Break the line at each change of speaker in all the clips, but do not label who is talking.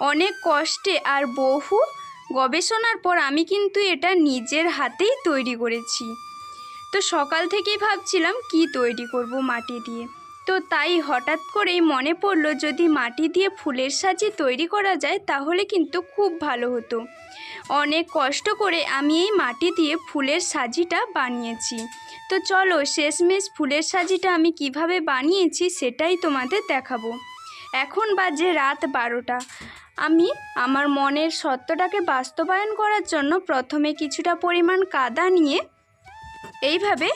অনেক কষ্টে আর বহু গবেষণার পর আমি কিন্তু এটা নিজের হাতেই তৈরি করেছি। তো সকাল থেকেই ভাবছিলাম, কি তৈরি করব মাটি দিয়ে? তো তাই হঠাৎ করেই মনে পড়ল, যদি মাটি দিয়ে ফুলের সাজি তৈরি করা যায়, তাহলে কিন্তু খুব ভালো হতো। অনেক কষ্ট করে আমি এই মাটি দিয়ে ফুলের সাজিটা বানিয়েছি। তো চলো, শেষমেশ ফুলের সাজিটা আমি কীভাবে বানিয়েছি সেটাই তোমাদের দেখাবো। এখন বাজে রাত বারোটা। আমি আমার মনের সত্যটাকে বাস্তবায়ন করার জন্য প্রথমে কিছুটা পরিমাণ কাদা নিয়ে এইভাবে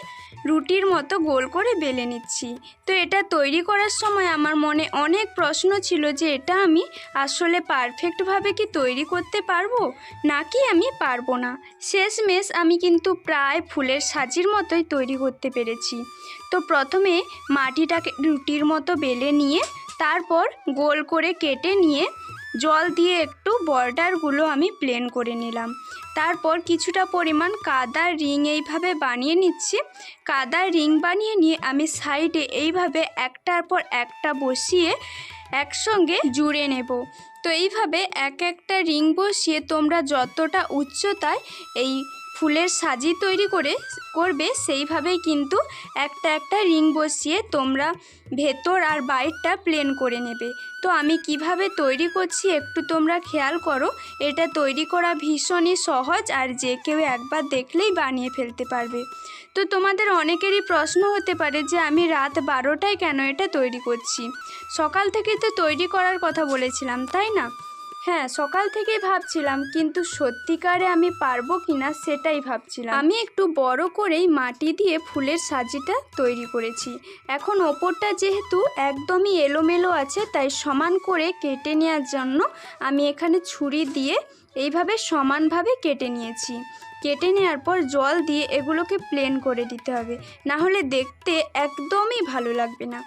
রুটির মতো গোল করে বেলে নিচ্ছি। তো এটা তৈরি করার সময় আমার মনে অনেক প্রশ্ন ছিল যে এটা আমি আসলে পারফেক্টভাবে কি তৈরি করতে পারব, নাকি আমি পারব না। শেষমেশ আমি কিন্তু প্রায় ফুলের সাজির মতোই তৈরি করতে পেরেছি। তো প্রথমে মাটিটাকে রুটির মতো বেলে নিয়ে, তারপর গোল করে কেটে নিয়ে জল দিয়ে একটু বর্ডারগুলো আমি প্লেন করে নিলাম। তারপর কিছুটা পরিমাণ কাদার রিং এইভাবে বানিয়ে নিচ্ছি। কাদার রিং বানিয়ে নিয়ে আমি সাইডে এইভাবে একটার পর একটা বসিয়ে একসঙ্গে জুড়ে নেব। তো এইভাবে এক একটা রিং বসিয়ে তোমরা যতটা উচ্চতায় এই ফুলের সাজি তৈরি করে করবে, সেইভাবেই কিন্তু একটা একটা রিং বসিয়ে তোমরা ভেতর আর বাইরটা প্লেন করে নেবে। তো আমি কীভাবে তৈরি করছি একটু তোমরা খেয়াল করো। এটা তৈরি করা ভীষণই সহজ আর যে কেউ একবার দেখলেই বানিয়ে ফেলতে পারবে। তো তোমাদের অনেকেরই প্রশ্ন হতে পারে যে আমি রাত বারোটায় কেন এটা তৈরি করছি? সকাল থেকে তো তৈরি করার কথা বলেছিলাম, তাই না? হ্যাঁ সকাল থেকেই ভাবছিলাম, কিন্তু সত্যিকারে আমি পারব কিনা সেটাই ভাবছিলাম। আমি একটু বড় করেই মাটি দিয়ে ফুলের সাজিটা তৈরি করেছি। এখন ওপরটা যেহেতু একদমই এলোমেলো আছে, তাই সমান করে কেটে নেওয়ার জন্য আমি এখানে ছুরি দিয়ে এইভাবে সমানভাবে কেটে নিয়েছি। কেটে নেওয়ার পর জল দিয়ে এগুলোকে প্লেন করে দিতে হবে। না হলে দেখতে একদমই ভালো লাগবে না।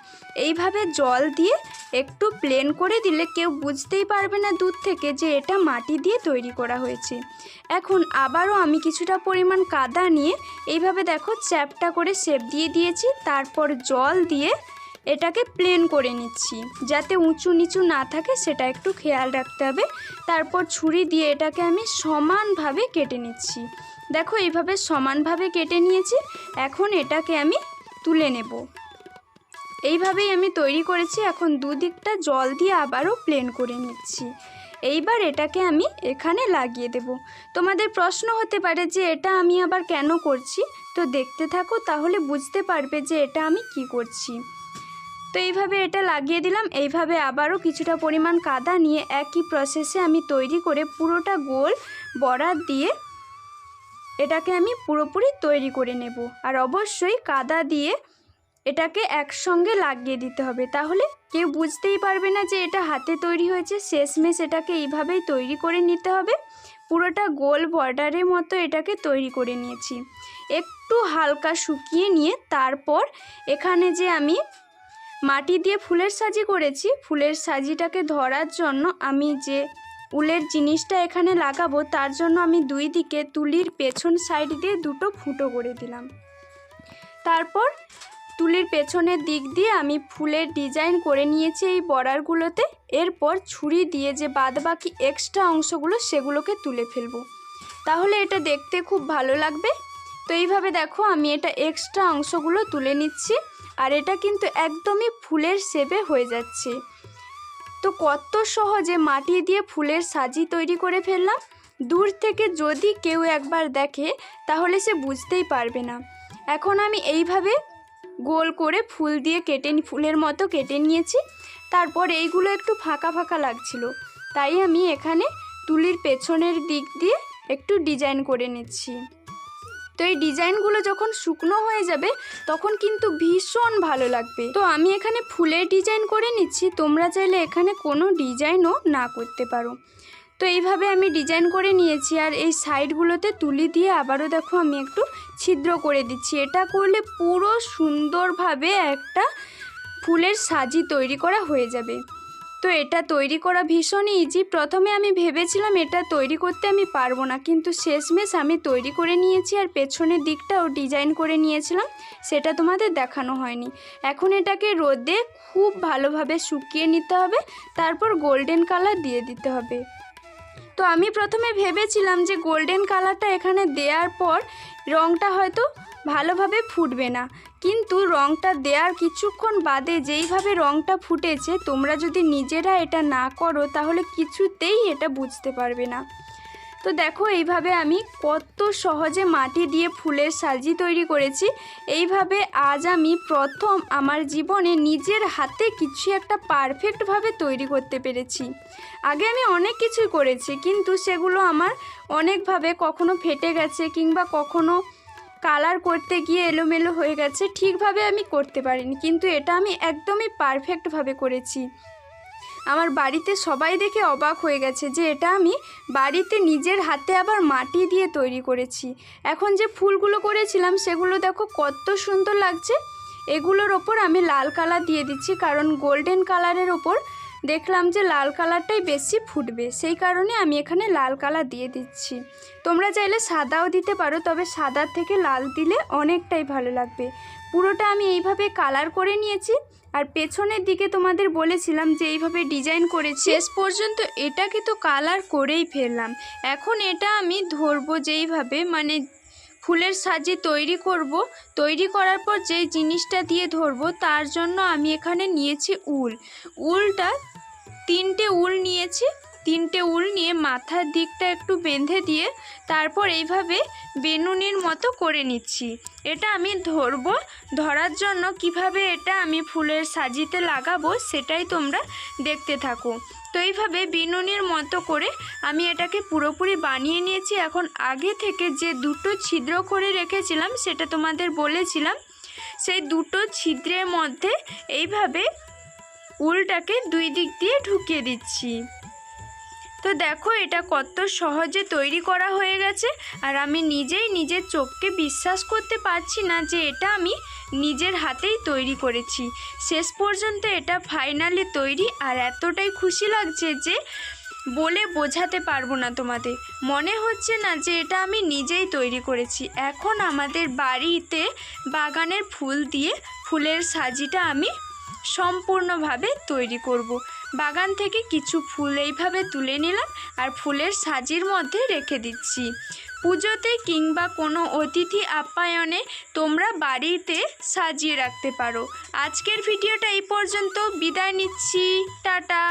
এইভাবে জল দিয়ে একটু প্লেন করে দিলে কেউ বুঝতেই পারবে না দূর থেকে যে এটা মাটি দিয়ে তৈরি করা হয়েছে। এখন আবারও আমি কিছুটা পরিমাণ কাদা নিয়ে এইভাবে দেখো চ্যাপটা করে শেপ দিয়ে দিয়েছি। তারপর জল দিয়ে এটাকে প্লেন করে নিচ্ছি। যাতে উঁচু নিচু না থাকে, সেটা একটু খেয়াল রাখতে হবে। তারপর ছুরি দিয়ে এটাকে আমি সমানভাবে কেটে নিচ্ছি। দেখো, এইভাবে সমানভাবে কেটে নিয়েছি। এখন এটাকে আমি তুলে নেব। এইভাবেই আমি তৈরি করেছি। এখন দুদিকটা জল দিয়ে আবারও প্লেন করে নিচ্ছি। এইবার এটাকে আমি এখানে লাগিয়ে দেব। তোমাদের প্রশ্ন হতে পারে যে, এটা আমি আবার কেন করছি? তো দেখতে থাকো, তাহলে বুঝতে পারবে যে, এটা আমি কি করছি। তো এইভাবে এটা লাগিয়ে দিলাম। এইভাবে আবারও কিছুটা পরিমাণ কাদা নিয়ে একই প্রসেসে আমি তৈরি করে পুরোটা গোল বরাত দিয়ে এটাকে আমি পুরোপুরি তৈরি করে নেব। আর অবশ্যই কাদা দিয়ে এটাকে একসঙ্গে লাগিয়ে দিতে হবে। তাহলে কেউ বুঝতেই পারবে না যে এটা হাতে তৈরি হয়েছে। শেষমেশ এটাকে এইভাবেই তৈরি করে নিতে হবে। পুরোটা গোল বর্ডারের মতো এটাকে তৈরি করে নিয়েছি। একটু হালকা শুকিয়ে নিয়ে তারপর এখানে যে আমি মাটি দিয়ে ফুলের সাজি করেছি। ফুলের সাজিটাকে ধরার জন্য আমি যে উলের জিনিসটা এখানে লাগাবো, তার জন্য আমি দুই দিকে তুলির পেছন সাইড দিয়ে দুটো ফুটো করে দিলাম। তারপর তুলির পেছনের দিক দিয়ে আমি ফুলের ডিজাইন করে নিয়েছি এই বর্ডারগুলোতে। এরপর ছুরি দিয়ে যে বাদবাকি এক্সট্রা অংশগুলো, সেগুলোকে তুলে ফেলব। তাহলে এটা দেখতে খুব ভালো লাগবে। তো এইভাবে দেখো আমি এটা এক্সট্রা অংশগুলো তুলে নিচ্ছি, আর এটা কিন্তু একদমই ফুলের শেপে হয়ে যাচ্ছে। তো কত সহজে মাটি দিয়ে ফুলের সাজি তৈরি করে ফেললাম। দূর থেকে যদি কেউ একবার দেখে, তাহলে সে বুঝতেই পারবে না। এখন আমি এইভাবে গোল করে ফুল দিয়ে কেটে ফুলের মতো কেটে নিয়েছি। তারপর এইগুলো একটু ফাঁকা ফাঁকা লাগছিল। তাই আমি এখানে তুলির পেছনের দিক দিয়ে একটু ডিজাইন করে নিচ্ছি। তো এই ডিজাইনগুলো যখন শুকনো হয়ে যাবে, তখন কিন্তু ভীষণ ভালো লাগবে। তো আমি এখানে ফুলের ডিজাইন করে নিচ্ছি, তোমরা চাইলে এখানে কোনো ডিজাইনও না করতে পারো। তো এইভাবে আমি ডিজাইন করে নিয়েছি, আর এই সাইডগুলোতে তুলি দিয়ে আবারও দেখো আমি একটু ছিদ্র করে দিচ্ছি। এটা করলে পুরো সুন্দরভাবে একটা ফুলের সাজি তৈরি করা হয়ে যাবে। তো এটা তৈরি করা ভীষণই ইজি প্রথমে আমি ভেবেছিলাম এটা তৈরি করতে আমি পারব না, কিন্তু শেষমেশ আমি তৈরি করে নিয়েছি আর পেছনের দিকটাও ডিজাইন করে নিয়েছিলাম, সেটা তোমাদের দেখানো হয়নি। এখন এটাকে রোদে খুব ভালোভাবে শুকিয়ে নিতে হবে, তারপর গোল্ডেন কালার দিয়ে দিতে হবে। তো আমি প্রথমে ভেবেছিলাম যে গোল্ডেন কালারটা এখানে দেওয়ার পর রঙটা হয়তো ভালোভাবে ফুটবে না কিন্তু রঙটা দেওয়ার কিছুক্ষণ বাদে যেইভাবে রঙটা ফুটেছে, তোমরা যদি নিজেরা এটা না করো, তাহলে কিছুতেই এটা বুঝতে পারবে না। তো দেখো, এইভাবে আমি কত সহজে মাটি দিয়ে ফুলের সাজি তৈরি করেছি। এইভাবে আজ আমি প্রথম আমার জীবনে নিজের হাতে কিছু একটা পারফেক্টভাবে তৈরি করতে পেরেছি। আগে আমি অনেক কিছুই করেছি, কিন্তু সেগুলো আমার অনেকভাবে কখনো ফেটে গেছে কিংবা কখনো কালার করতে গিয়ে এলোমেলো হয়ে গেছে, ঠিকভাবে আমি করতে পারিনি। কিন্তু এটা আমি একদমই পারফেক্টভাবে করেছি। আমার বাড়িতে সবাই দেখে অবাক হয়ে গেছে যে এটা আমি বাড়িতে নিজের হাতে আবার মাটি দিয়ে তৈরি করেছি। এখন যে ফুলগুলো করেছিলাম, সেগুলো দেখো কত সুন্দর লাগছে। এগুলোর ওপর আমি লাল কালার দিয়ে দিচ্ছি, কারণ গোল্ডেন কালারের ওপর দেখলাম যে লাল কালারটাই বেশি ফুটবে, সেই কারণে আমি এখানে লাল কালার দিয়ে দিচ্ছি। তোমরা চাইলে সাদাও দিতে পারো, তবে সাদার থেকে লাল দিলে অনেকটাই ভালো লাগবে। পুরোটা আমি এইভাবে কালার করে নিয়েছি, আর পেছনের দিকে তোমাদের বলেছিলাম যে এইভাবে ডিজাইন করেছি শেষ পর্যন্ত এটাকে তো কালার করেই ফেললাম। এখন এটা আমি ধরবো যেইভাবে মানে ফুলের সাজে তৈরি করব। তৈরি করার পর যেই জিনিসটা দিয়ে ধরবো, তার জন্য আমি এখানে নিয়েছি উল। উলটা তিনটে উল নিয়েছি, তিনটে উল নিয়ে মাথার দিকটা একটু বেঁধে দিয়ে তারপর এইভাবে বেনুনির মতো করে নিচ্ছি। এটা আমি ধরবো, ধরার জন্য কীভাবে এটা আমি ফুলের সাজিতে লাগাবো সেটাই তোমরা দেখতে থাকো। তো এইভাবে বিনুনির মতো করে আমি এটাকে পুরোপুরি বানিয়ে নিয়েছি। এখন আগে থেকে যে দুটো ছিদ্র করে রেখেছিলাম সেটা তোমাদের বলেছিলাম। সেই দুটো ছিদ্রের মধ্যে এইভাবে উলটাকে দুই দিক দিয়ে ঢুকিয়ে দিচ্ছি। তো দেখো এটা কত সহজে তৈরি করা হয়ে গেছে আর আমি নিজেই নিজের চোখকে বিশ্বাস করতে পারছি না যে এটা আমি নিজের হাতেই তৈরি করেছি। শেষ পর্যন্ত এটা ফাইনালি তৈরি আর এতটাই খুশি লাগছে যে বলে বোঝাতে পারব না তোমাদের। মনে হচ্ছে না যে এটা আমি নিজেই তৈরি করেছি। এখন আমাদের বাড়িতে বাগানের ফুল দিয়ে ফুলের সাজিটা আমি সম্পূর্ণভাবে তৈরি করব। বাগান থেকে কিছু ফুল এইভাবে তুলে নিলাম আর ফুলের সাজির মধ্যে রেখে দিচ্ছি। পুজোতে কিংবা কোনো অতিথি আপ্যায়নে তোমরা বাড়িতে সাজিয়ে রাখতে পারো। আজকের ভিডিওটা এই পর্যন্ত। বিদায় নিচ্ছি। টাটা।